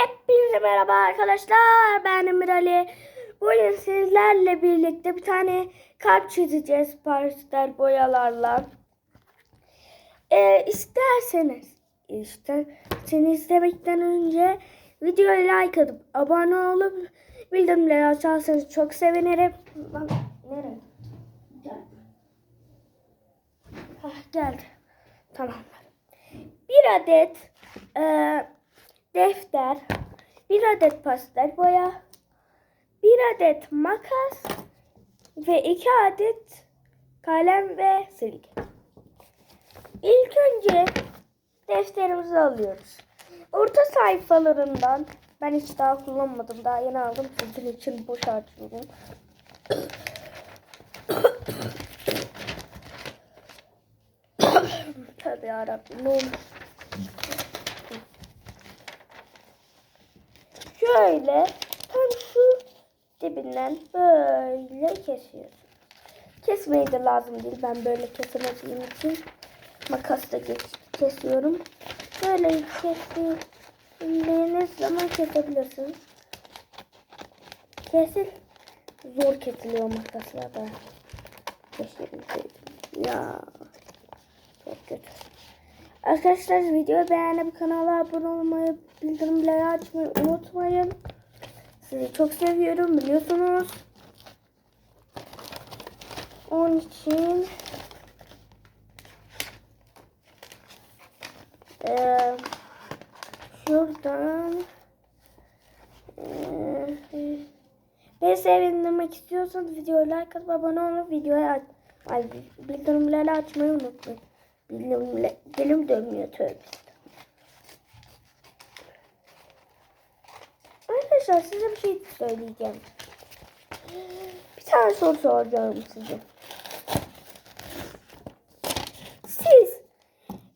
Hepinize merhaba arkadaşlar. Ben Emir Ali. Bugün sizlerle birlikte bir tane kalp çizeceğiz pastel boyalarla. Ee, isterseniz isterseniz izlemekten önce videoya like atıp abone olup bildirimleri açarsanız çok sevinirim. Bak, nereye? Gel. Hah, geldi. Tamamdır. Bir adet eee defter, bir adet pastel boya, bir adet makas ve iki adet kalem ve silgi. İlk önce defterimizi alıyoruz. Orta sayfalarından ben hiç daha kullanmadım. Daha yeni aldım. Sizin için boş harcıyorum. Tabii yarabbim ne olur. Şöyle tam şu dibinden böyle kesiyoruz. Kesmeye de lazım değil. Ben böyle kesemediğim için makasla kesiyorum. Böyle kestiğiniz zaman kesebilirsiniz. Kesil. Zor kesiliyor makasla da. Keşke Ya. Çok kötü. Arkadaşlar videoyu beğenip kanala abone olmayı, bildirimleri açmayı unutmayın. Sizi çok seviyorum biliyorsunuz. Onun için eee şuradan eee Beni sevindirmek istiyorsanız videoyu like atıp abone olup ay, bildirimleri açmayı unutmayın. Dilim, dilim dönmüyor tövbe. Arkadaşlar size bir şey söyleyeceğim. Bir tane soru soracağım size. Siz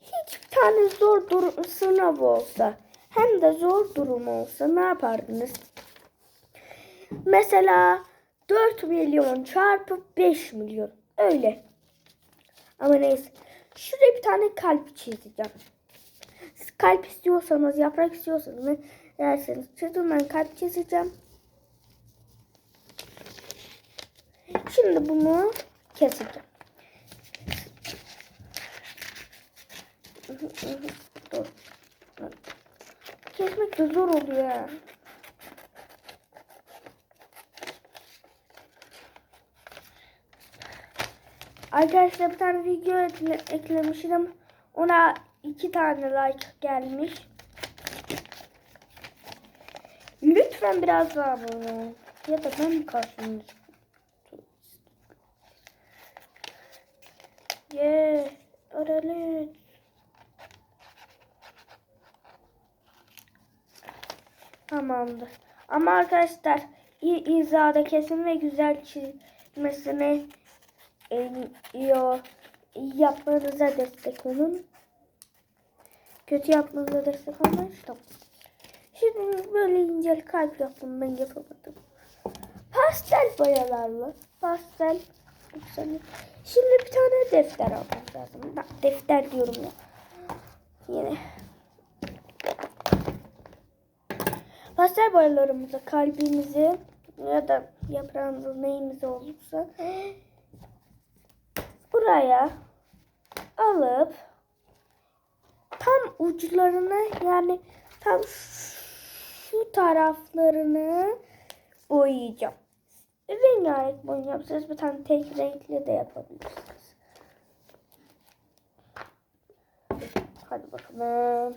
hiç bir tane zor durum sınav olsa hem de zor durum olsa ne yapardınız? Mesela 4 milyon çarpı 5 milyon. Öyle. Ama neyse. Şuraya bir tane kalp çizeceğim. Kalp istiyorsanız, yaprak istiyorsanız ne derseniz çizin ben kalp çizeceğim. Şimdi bunu keseceğim. Kesmek de zor oluyor. Arkadaşlar bir tane video ekle, eklemiştim. Ona iki tane like gelmiş. Lütfen biraz daha abone olun. Ya da ben mi karşınızda? Yeah. Oralet. Tamamdır. Ama arkadaşlar iyi izahda kesin ve güzel çizmesini en iyi o- iyi yapmanıza destek olun. Kötü yapmanıza destek olmayın. Tamam. Şimdi böyle ince kalp yaptım ben yapamadım. Pastel boyalarla. Pastel. Şimdi bir tane defter almam lazım. Ben defter diyorum ya. Yine. Pastel boyalarımızı, kalbimizi ya da yaprağımızı neyimiz olursa buraya alıp tam uçlarını yani tam şu taraflarını boyayacağım. Rengarenk boyayacağım. Siz bir tane tek renkli de yapabilirsiniz. Hadi bakalım.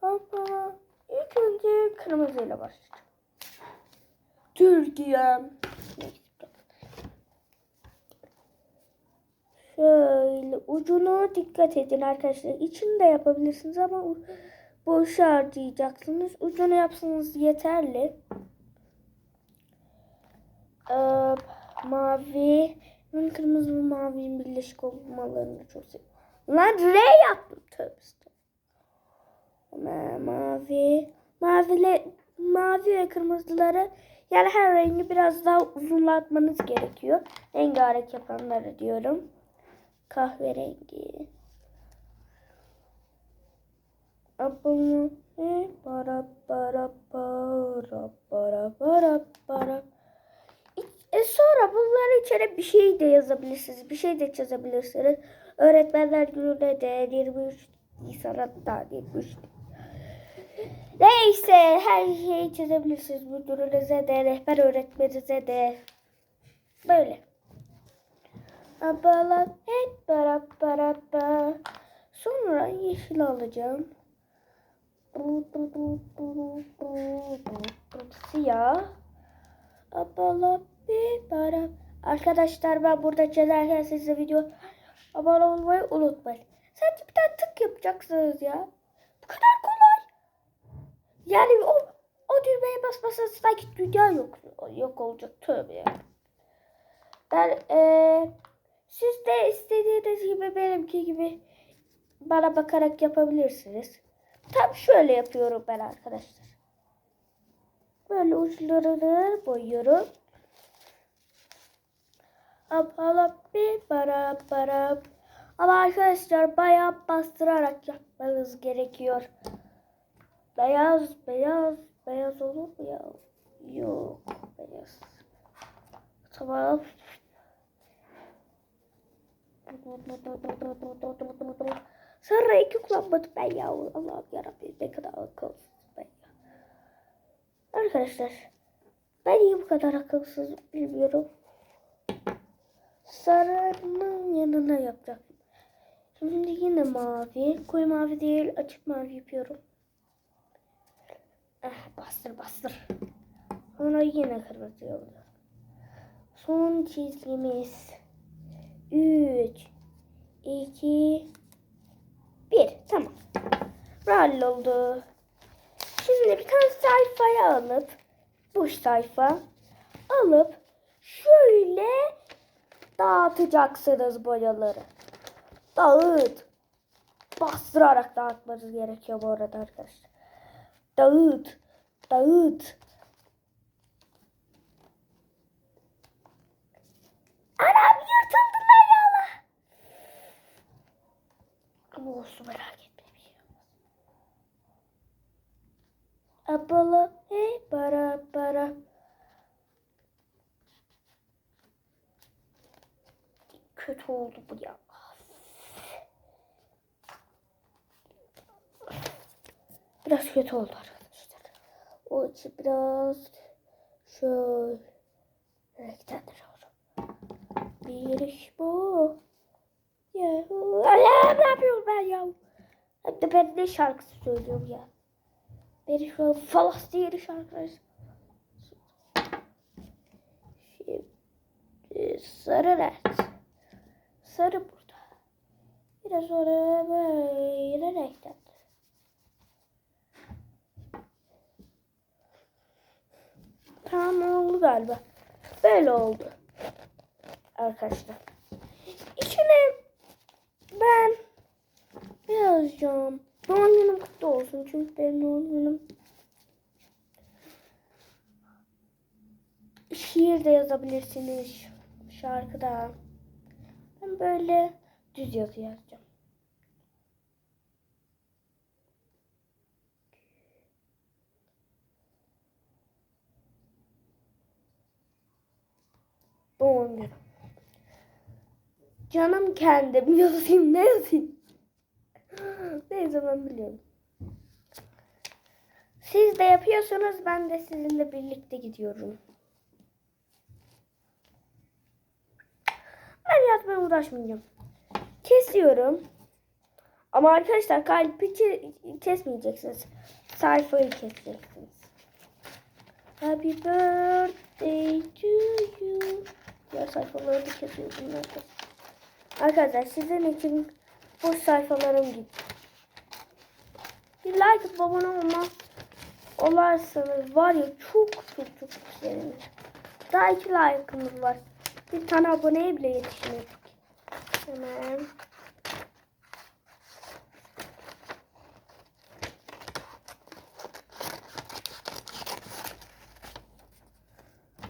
Hoppa. İlk önce kırmızıyla başlayacağım. Türkiye. Şöyle ucunu dikkat edin arkadaşlar. İçini de yapabilirsiniz ama boş harcayacaksınız. Ucunu yapsanız yeterli. Ee, mavi ben kırmızı ve mavinin birleşik olmalarını çok seviyorum. Lan R yaptım tövbe estağfurullah. Mavi. Mavile, mavi ve kırmızıları yani her rengi biraz daha uzunlatmanız gerekiyor. Rengarenk yapanları diyorum kahverengi. Abone para para para para para para. E sonra bunların içine bir şey de yazabilirsiniz. Bir şey de çizebilirsiniz. Öğretmenler gününe de 23 Nisan'a da 23 Neyse her şeyi çizebilirsiniz. Müdürünüze de, rehber öğretmeninize de. Böyle. Abala hep bara bara ba. Sonra yeşil alacağım. Bu, bu, bu, bu, bu, bu. Siyah. Abala bir bara. Arkadaşlar ben burada çizerken size video abone olmayı unutmayın. Sadece bir tane tık yapacaksınız ya. Bu kadar kolay. Yani o o düğmeye basmasanız sanki dünya yok yok olacak tövbe ya. Ben eee siz de istediğiniz gibi benimki gibi bana bakarak yapabilirsiniz. Tam şöyle yapıyorum ben arkadaşlar. Böyle uçlarını boyuyorum. Apala bir para para. Ama arkadaşlar bayağı bastırarak yapmanız gerekiyor. Beyaz beyaz beyaz olur mu ya? Yok beyaz. Tamam. Sarı rengi kullanmadım ben ya. Allah'ım yarabbim ne kadar akılsız ben ya. Arkadaşlar ben niye bu kadar akılsız bilmiyorum. Sarının yanına yapacağım. Şimdi yine mavi. Koyu mavi değil açık mavi yapıyorum. Eh, bastır bastır. Sonra yine kırmızı yolluyorum. Son çizgimiz. 3 2 1 Tamam. oldu. Şimdi bir tane sayfayı alıp boş sayfa alıp şöyle dağıtacaksınız boyaları. Dağıt. Bastırarak dağıtmanız gerekiyor bu arada arkadaşlar. Dağıt. Dağıt. Anam Ama olsun merak etme. bir şey olmaz. Apollo hey para para. Kötü oldu bu ya. Biraz kötü oldu arkadaşlar. O için biraz şöyle renklendir Bir iş bu. Ya, ya ne yapıyorum ben ya? Hem de ben ne şarkısı söylüyorum ya. Beni şu an falas diye şarkılar. Şimdi sarı renk. Sarı burada. Biraz sonra böyle renklendir. Tamam oldu galiba. Böyle oldu. Arkadaşlar. İçine ben ne yazacağım? Doğum günüm kutlu olsun. Çünkü benim doğum günüm şiir de yazabilirsiniz. Şarkıda. Ben böyle düz yazı yazacağım. Doğum günü. Canım kendim yazayım ne yazayım? Neyse ben biliyorum. Siz de yapıyorsunuz ben de sizinle birlikte gidiyorum. Ben yazmaya uğraşmayacağım. Kesiyorum. Ama arkadaşlar kalbi ke- kesmeyeceksiniz. Sayfayı keseceksiniz. Happy birthday to you. Ya sayfaları da kesiyorum arkadaşlar. Arkadaşlar sizin için boş sayfalarım gitti. Bir like atıp abone olma olarsanız var ya çok çok çok sevinirim. Daha iki like'ımız var. Bir tane aboneye bile yetişmedik. Hemen.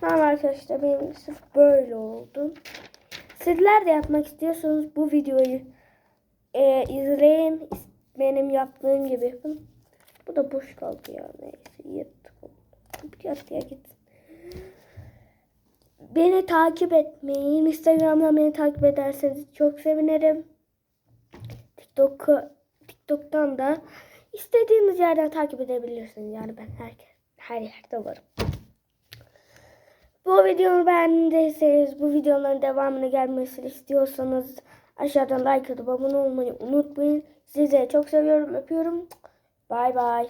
Tamam arkadaşlar benim sırf böyle oldu. Sizler de yapmak istiyorsanız bu videoyu e, izleyin. Benim yaptığım gibi yapın. Bu da boş kaldı ya. Neyse yırttık. Yat ya git. Beni takip etmeyi, Instagram'dan beni takip ederseniz çok sevinirim. TikTok TikTok'tan da istediğiniz yerden takip edebilirsiniz. Yani ben her her yerde varım. Bu videomu beğendiyseniz, bu videoların devamını gelmesini istiyorsanız aşağıdan like atıp abone olmayı unutmayın. Sizi çok seviyorum, öpüyorum. Bay bay.